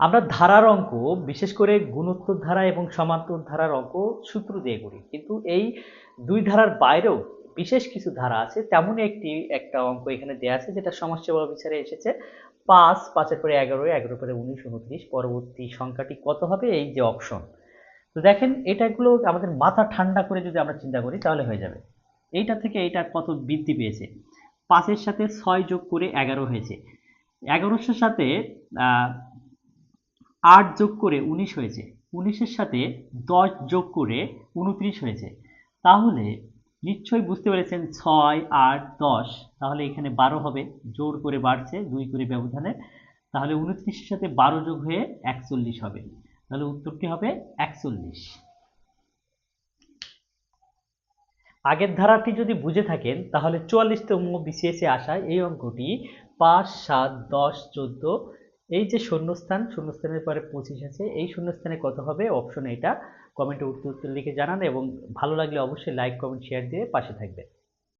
আমরা ধারার অঙ্ক, বিশেষ করে গুণোত্তর ধারা এবং সমান্তর ধারার অঙ্ক সূত্র দিয়ে করি। কিন্তু এই দুই ধারার বাইরেও বিশেষ কিছু ধারা আছে, তেমনই একটি, একটা অঙ্ক এখানে দেওয়া আছে যেটা সমস্যা বা বিচারে এসেছে। পাঁচ, পাঁচের পরে এগারো এগারো পরে উনিশ, উনত্রিশ, পরবর্তী সংখ্যাটি কত হবে? এই যে অপশন। তো দেখেন, এটাগুলো আমাদের মাথা ঠান্ডা করে যদি আমরা চিন্তা করি, তাহলে হয়ে যাবে। এইটা থেকে এইটা কত বৃদ্ধি পেয়েছে? পাঁচের সাথে ছয় যোগ করে এগারো হয়েছে। এগারোশোর সাথে আট যোগ করে উনিশ হয়েছে। উনিশের সাথে দশ যোগ করে উনত্রিশ হয়েছে। তাহলে নিশ্চয়ই বুঝতে পেরেছেন, ছয়, আট, দশ, তাহলে এখানে বারো হবে। জোর করে বাড়ছে, দুই করে ব্যবধানে। তাহলে উনত্রিশের সাথে বারো যোগ হয়ে একচল্লিশ হবে। তাহলে উত্তরটি হবে একচল্লিশ। আগের ধারাটি যদি বুঝে থাকেন, তাহলে চুয়াল্লিশতম বিসিএসে আসা এই অঙ্কটি পাঁচ, সাত, দশ, চোদ্দ এই যে শূন্যস্থান, শূন্যস্থানের পরে পঁচিশ আছে, এই শূন্যস্থানে কত হবে? অপশন এটা কমেন্টে উত্তর লিখে জানান এবং ভালো লাগলে অবশ্যই লাইক কমেন্ট শেয়ার দিয়ে পাশে থাকবেন।